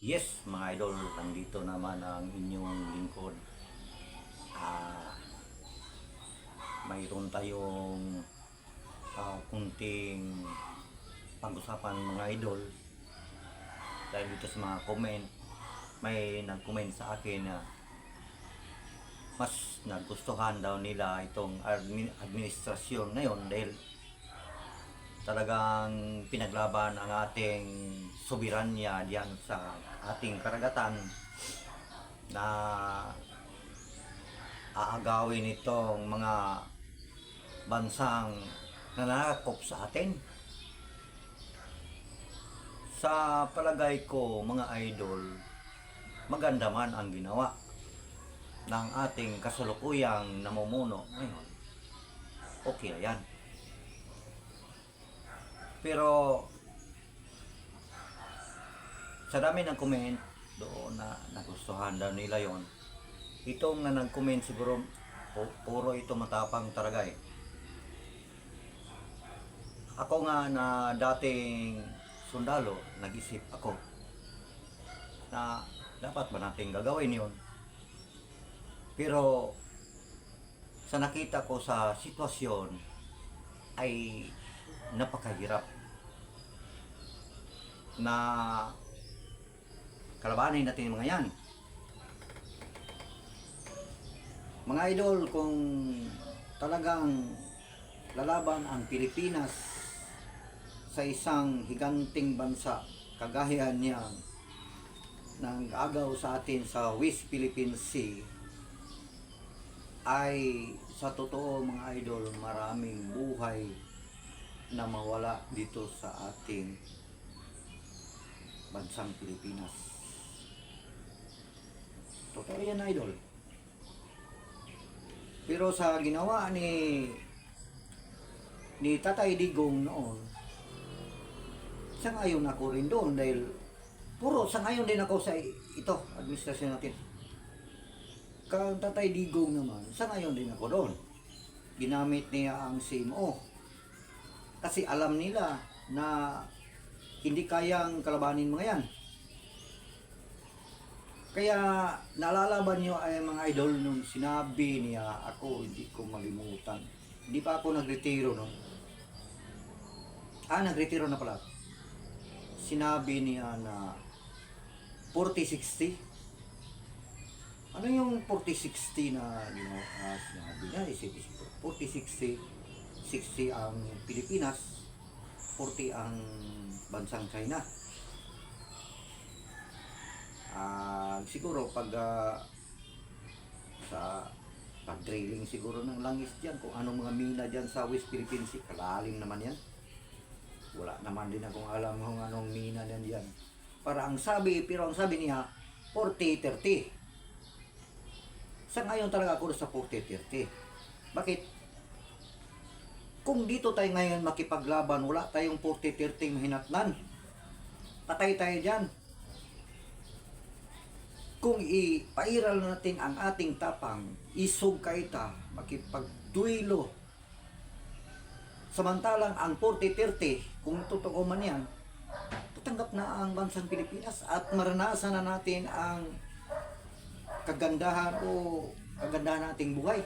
Yes, mga idol, nandito naman ang inyong lingkod. Ah, mayroon tayong ah, kunting pag-usapan mga idol. Dahil dito sa mga comment, may nag-comment sa akin na mas nagustuhan daw nila itong admi- administrasyon ngayon dahil talagang pinaglaban ang ating soberanya diyan sa ating karagatan na aagawin itong mga bansang nanakop sa atin. Sa palagay ko, mga idol, maganda man ang ginawa ng ating kasalukuyang namumuno ngayon. Okay na yan. Pero sa dami ng comment doon na nagustuhan daw nila yon itong na nag-comment siguro pu- puro ito matapang talaga eh. Ako nga na dating sundalo, nag-isip ako na dapat ba natin gagawin yon Pero sa nakita ko sa sitwasyon ay napakahirap na kalabanin natin mga yan. Mga idol, kung talagang lalaban ang Pilipinas sa isang higanting bansa, kagaya niya ng agaw sa atin sa West Philippine Sea, ay sa totoo mga idol, maraming buhay na mawala dito sa ating bansang Pilipinas. Totoo yan, idol. Pero sa ginawa ni ni Tatay Digong noon, sa ngayon ako rin doon dahil puro sa ngayon din ako sa ito, administrasyon natin. Kang Tatay Digong naman, sa ngayon din ako doon. Ginamit niya ang CMO. Kasi alam nila na hindi kayang kalabanin mga yan. Kaya nalalaban nyo ay mga idol nung sinabi niya ako hindi ko malimutan. Hindi pa ako nagretiro no. Ah, nagretiro na pala. Sinabi niya na 40-60. Ano yung 40-60 na you know, uh, sinabi niya? Isip, isip, 40-60 60 ang Pilipinas, 40 ang bansang China. Ah, siguro pag ah, sa pag-drilling siguro ng langis diyan kung anong mga mina diyan sa West Philippine Sea, kalalim naman yan. Wala naman din akong alam kung anong mina diyan diyan. Para ang sabi, pero ang sabi niya 40-30. Sa ngayon talaga ako sa 40-30. Bakit? Kung dito tayo ngayon makipaglaban, wala tayong 40-30 mahinatnan. Patay tayo dyan. Kung ipairal natin ang ating tapang, isog kaita, makipagduilo. Samantalang ang 40-30, kung totoo man yan, tatanggap na ang bansang Pilipinas at maranasan na natin ang kagandahan o kagandahan nating buhay.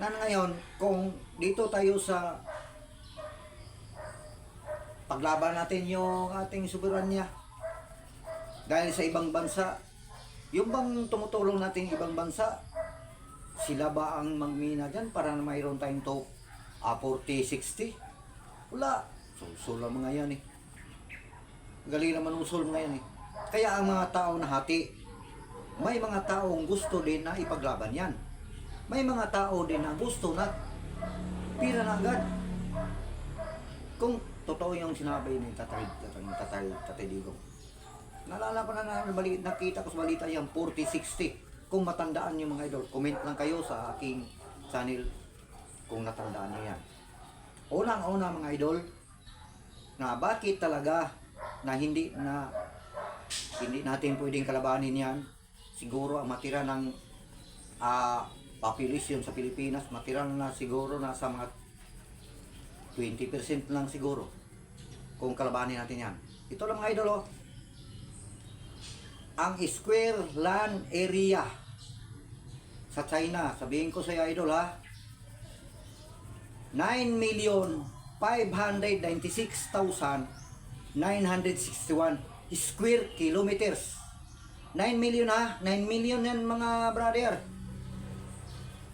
Na ngayon, kung dito tayo sa paglaban natin yung ating soberanya dahil sa ibang bansa, yung bang tumutulong natin ibang bansa, sila ba ang magmina dyan para na mayroon tayong to ah, 40-60? Wala. Sulsul lang mga yan eh. Galing naman usul mga yan eh. Kaya ang mga tao na hati, may mga taong gusto din na ipaglaban yan may mga tao din na gusto na pira na agad. Kung totoo yung sinabi ni Tatay, Tatay, Tatay, Tatay Digong. Naalala ko na, na bali, nakita ko sa balita yung 40-60. Kung matandaan niyo mga idol, comment lang kayo sa aking channel kung natandaan niyo yan. Unang-una mga idol, na bakit talaga na hindi na hindi natin pwedeng kalabanin yan. Siguro ang matira ng ah population sa Pilipinas, matira na siguro nasa mga 20% lang siguro. kung kalabanin natin yan. Ito lang mga idol, oh. Ang square land area sa China, sabihin ko sa iyo, idol, ha? 9 million 596,961 square kilometers. 9 million ha? 9 million yan mga brother.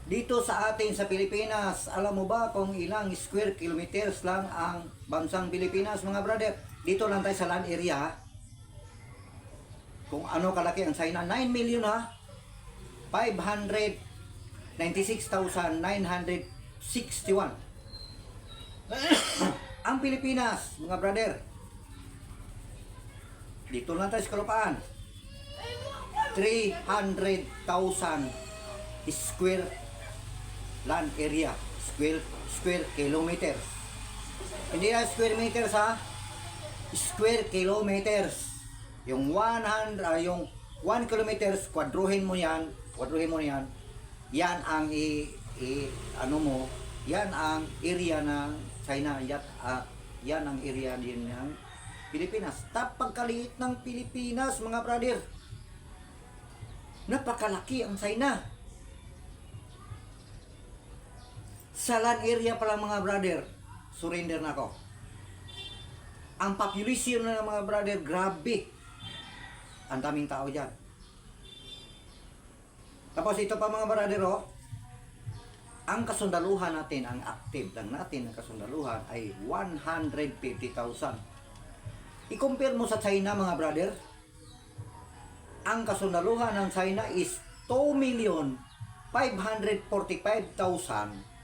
Dito sa atin sa Pilipinas, alam mo ba kung ilang square kilometers lang ang bansang Pilipinas mga brother? Dito lang tayo sa land area? Kung ano kalaki ang China, 9 million ha? 596,961 ang Pilipinas, mga brother. Dito lang tayo sa kalupaan. 300,000 square land area. Square, square kilometers. Hindi na square meters ha. Square kilometers. Yung 100, ah, yung 1 kilometers, kwadruhin mo yan, kwadruhin mo yan, yan ang i, i ano mo, yan ang area ng China, yan, ah, yan ang area din ng Pilipinas. Tapagkaliit ng Pilipinas, mga brother. Napakalaki ang China. Sa land area pala mga brother, surrender na ako. Ang population na ng mga brother, grabe. Ang daming tao dyan. Tapos ito pa mga brother, oh, ang kasundaluhan natin, ang active lang natin ng kasundaluhan ay 150,000. I-compare mo sa China mga brother, ang kasundaluhan ng China is 2 million 545,000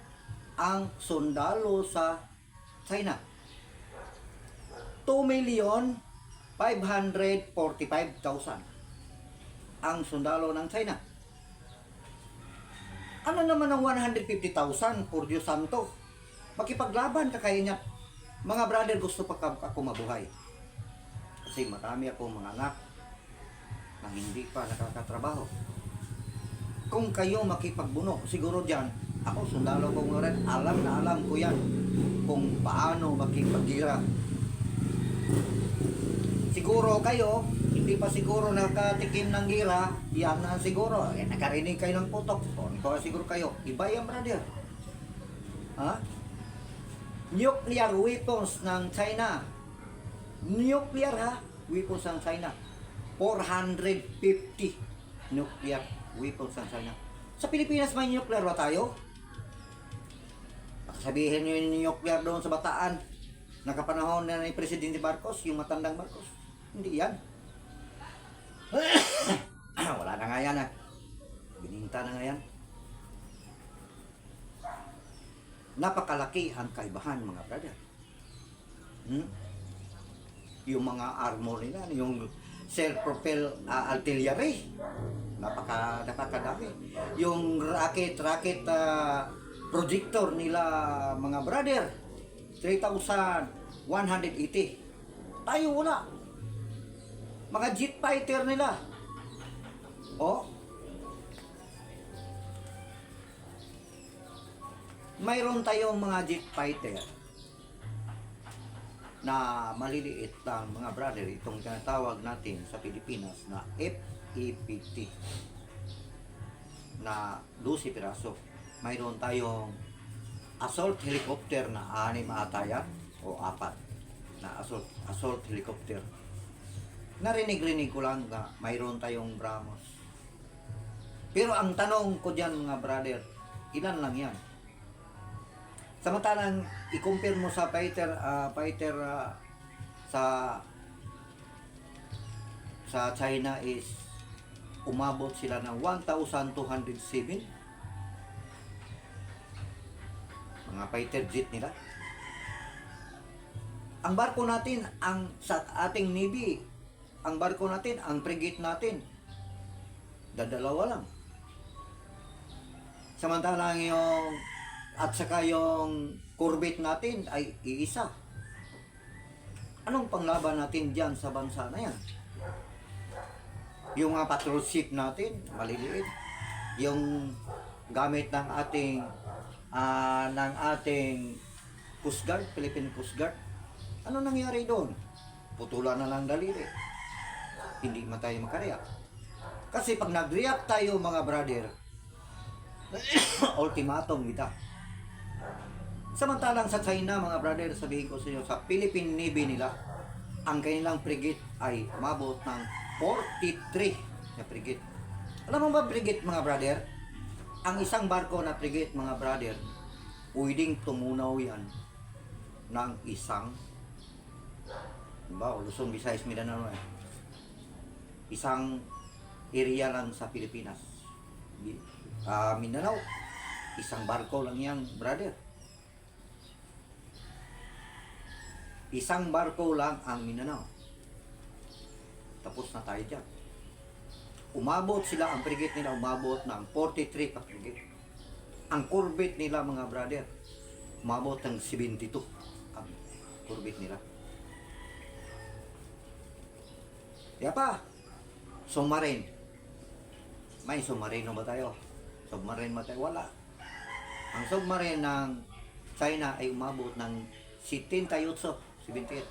ang sundalo sa China. 2 million 545,000 ang sundalo ng China. Ano naman ang 150,000 por Diyos Santo? Makipaglaban ka kaya niya. Mga brother, gusto pa ako mabuhay. Kasi marami akong mga anak na hindi pa nakakatrabaho. Kung kayo makipagbuno, siguro dyan, ako sundalo ko nga rin, alam na alam ko yan kung paano makipaggira. Siguro kayo, hindi pa siguro nakatikim ng gira, yan na siguro. Eh, nakarinig kayo ng putok. O, ikaw siguro kayo. Iba yan, brother. Ha? Nuclear weapons ng China. Nuclear, ha? Weapons ng China. 450 nuclear weapons ng China. Sa Pilipinas, may nuclear ba tayo? Sabihin nyo yung nuclear doon sa Bataan. Nakapanahon na ni Presidente Marcos, yung matandang Marcos. Hindi yan. Wala na nga yan ah. Bininta na nga yan. Napakalaki ang kaibahan mga brother. Hmm? Yung mga armor nila, yung self-propelled uh, artillery. Napaka, napakadami. Yung rocket, rocket ah, projector nila mga brother. 3,180. Tayo wala. Mga jet fighter nila. Oh. Mayroon tayong mga jet fighter na maliliit lang mga brother itong tinatawag natin sa Pilipinas na FEPT na 12 piraso. Mayroon tayong assault helicopter na anim ata yan o apat na assault, assault helicopter narinig-rinig ko lang na mayroon tayong Brahmos. Pero ang tanong ko dyan mga brother, ilan lang yan? Samantalang i-compare mo sa fighter ah, fighter ah, sa sa China is umabot sila ng 1,207 mga fighter jet nila. Ang barko natin, ang sa ating Navy, ang barko natin, ang frigate natin, dadalawa lang. Samantalang yung at saka yung corvette natin ay iisa. Anong panglaban natin diyan sa bansa na yan? Yung mga patrol ship natin, maliliit. Yung gamit ng ating ah, ng ating Coast Guard, Philippine Coast Guard, Ano nangyari doon? Putulan na lang daliri. Hindi man tayo makareact. Kasi pag nag-react tayo mga brother, ultimatum kita. Samantalang sa China mga brother, sabihin ko sa inyo, sa Philippine Navy nila, ang kanilang frigate ay umabot ng 43 na frigate. Alam mo ba frigate mga brother? Ang isang barko na frigate mga brother, pwedeng tumunaw yan ng isang ba Luzon, Visayas, Mindanao eh. Isang area lang sa Pilipinas. Ah, Mindanao, isang barko lang yan, brother. Isang barko lang ang Mindanao. Tapos na tayo dyan. Umabot sila, ang frigate nila umabot ng 43 pa frigate. Ang corvette nila mga brother, umabot ng 72 ang corvette nila. Kaya pa, submarine. May submarino ba tayo? Submarine ba tayo? Wala. Ang submarine ng China ay umabot ng 78, 78.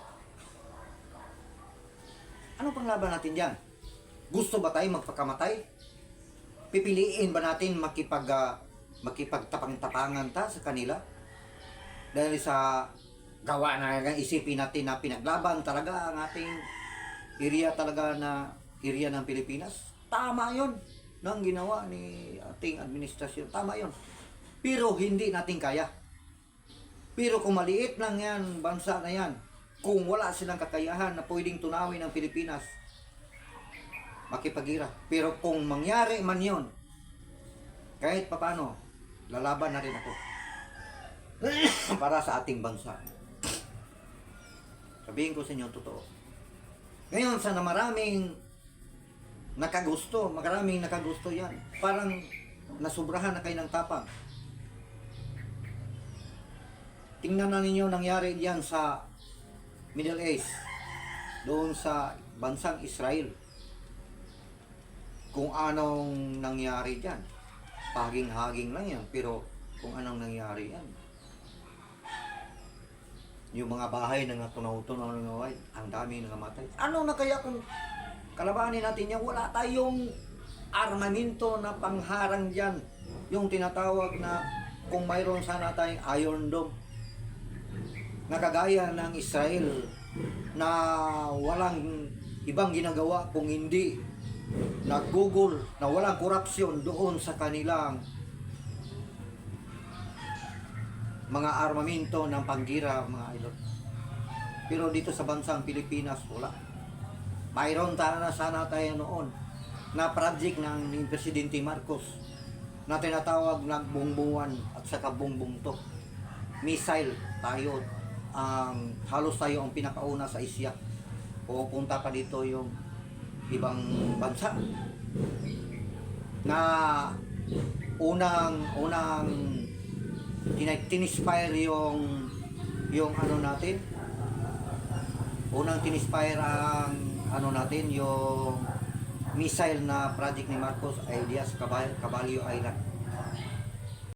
Ano pang laban natin dyan? Gusto ba tayo magpakamatay? Pipiliin ba natin makipag, ah, makipagtapang-tapangan ta sa kanila? Dahil sa gawa na isipin natin na pinaglaban talaga ang ating area talaga na area ng Pilipinas. Tama yon ng ginawa ni ating administrasyon. Tama yon. Pero hindi natin kaya. Pero kung maliit lang yan, bansa na yan, kung wala silang kakayahan na pwedeng tunawin ng Pilipinas, makipagira. Pero kung mangyari man yon, kahit papano, lalaban na rin ako. Para sa ating bansa. Sabihin ko sa inyo, totoo. Ngayon, sana maraming nakagusto, maraming nakagusto yan. Parang nasubrahan na kayo ng tapang. Tingnan na ninyo nangyari diyan sa Middle East, doon sa bansang Israel. Kung anong nangyari diyan. Haging-haging lang yan, pero kung anong nangyari yan. Yung mga bahay na tunaw-tunaw ng naway, ang dami nang namatay. Ano na kaya kung kalabanin natin yan? Wala tayong armamento na pangharang dyan. Yung tinatawag na kung mayroon sana tayong Iron Dome na kagaya ng Israel na walang ibang ginagawa kung hindi nagugol na walang korupsyon doon sa kanilang mga armamento ng panggira mga idol. Pero dito sa bansang Pilipinas wala. Mayroon na sana tayo noon na project ng ni Presidente Marcos na tinatawag na bungbungan at saka bungbong to. Missile tayo ang halos tayo ang pinakauna sa Asia. Pupunta pa dito yung ibang bansa. Na unang unang tin- tinispire yung yung ano natin. Unang tinispire ang ano natin yung missile na project ni Marcos Cabal- Caballo Island